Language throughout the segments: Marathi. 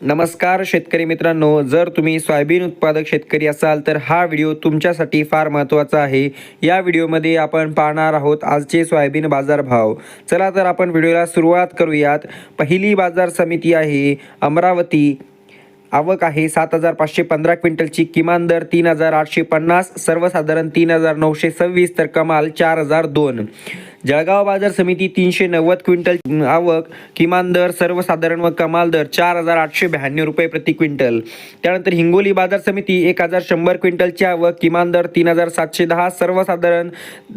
नमस्कार शेतकरी मित्रांनो जर तुम्ही सोयाबीन उत्पादक शेतकरी असाल तर हा व्हिडिओ तुमच्यासाठी फार महत्त्वाचा आहे. या व्हिडिओमध्ये आपण पाहणार आहोत आजचे सोयाबीन बाजारभाव. चला तर आपण व्हिडिओला सुरुवात करूयात. पहिली बाजार समिती आहे अमरावती. आवक आहे सात हजार पाचशे पंधरा क्विंटलची किमान दर तीन हजार आठशे पन्नास सर्वसाधारण तीन हजार नऊशे सव्वीस तर कमाल चार हजार दोन. जळगाव बाजार समिती तीनशे नव्वद क्विंटल आवक किमान दर सर्वसाधारण व कमाल दर चार हजार आठशे ब्याण्णव रुपये प्रति क्विंटल. त्यानंतर हिंगोली बाजार समिती एक हजार शंभर क्विंटलची आवक किमान दर तीन हजार सातशे दहा सर्वसाधारण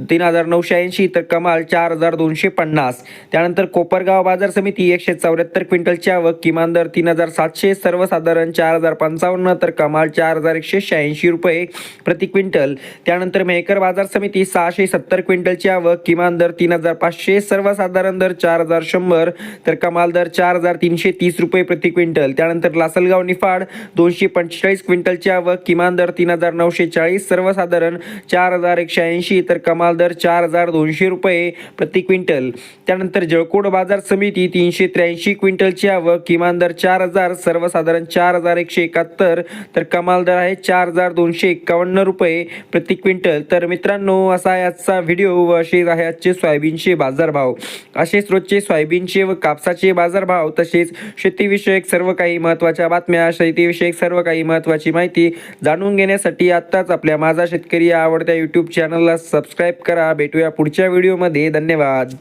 तीन हजार नऊशे ऐंशी तर कमाल चार हजार दोनशे पन्नास. त्यानंतर कोपरगाव बाजार समिती एकशे चौऱ्याहत्तर क्विंटलची आवक किमान दर तीन हजार सातशे सर्वसाधारण चार हजार पंचावन्न तर कमाल चार हजार एकशे शहाऐंशी रुपये प्रति क्विंटल. त्यानंतर मेहकर बाजार समिती सहाशे सत्तर क्विंटलची आवक किमान दर तीन हजार पाचशे सर्वसाधारण दर चार हजार शंभर तर कमाल दर चार हजार तीनशे तीस रुपये प्रति क्विंटल. त्यानंतर लासलगाव निफाड दोनशे पंचेचाळीस क्विंटलची आवक किमान दर तीन हजार नऊशे चाळीस सर्वसाधारण चार हजार एकशे ऐंशी तर कमाल दर चार हजार दोनशे रुपये प्रति क्विंटल. त्यानंतर जळकोट बाजार समिती तीनशे त्र्याऐंशी क्विंटलची आवक किमान दर चार हजार सर्वसाधारण चार हजार एकशे एकाहत्तर तर कमाल दर आहे चार हजार दोनशे एक्कावन्न रुपये प्रति क्विंटल. तर मित्रांनो असा आहे आजचा व्हिडिओ व असे आहे आजचे सोयाबीनचे बाजारभाव. असेच रोजचे सोयाबीनचे व कापसाचे बाजारभाव तसेच शेतीविषयक सर्व काही महत्त्वाच्या बातम्या शेतीविषयक सर्व काही महत्त्वाची माहिती जाणून घेण्यासाठी आत्ताच आपल्या माझा शेतकरी आवडत्या यूट्यूब चॅनलला सबस्क्राईब करा. भेटूया पुढच्या व्हिडिओमध्ये धन्यवाद.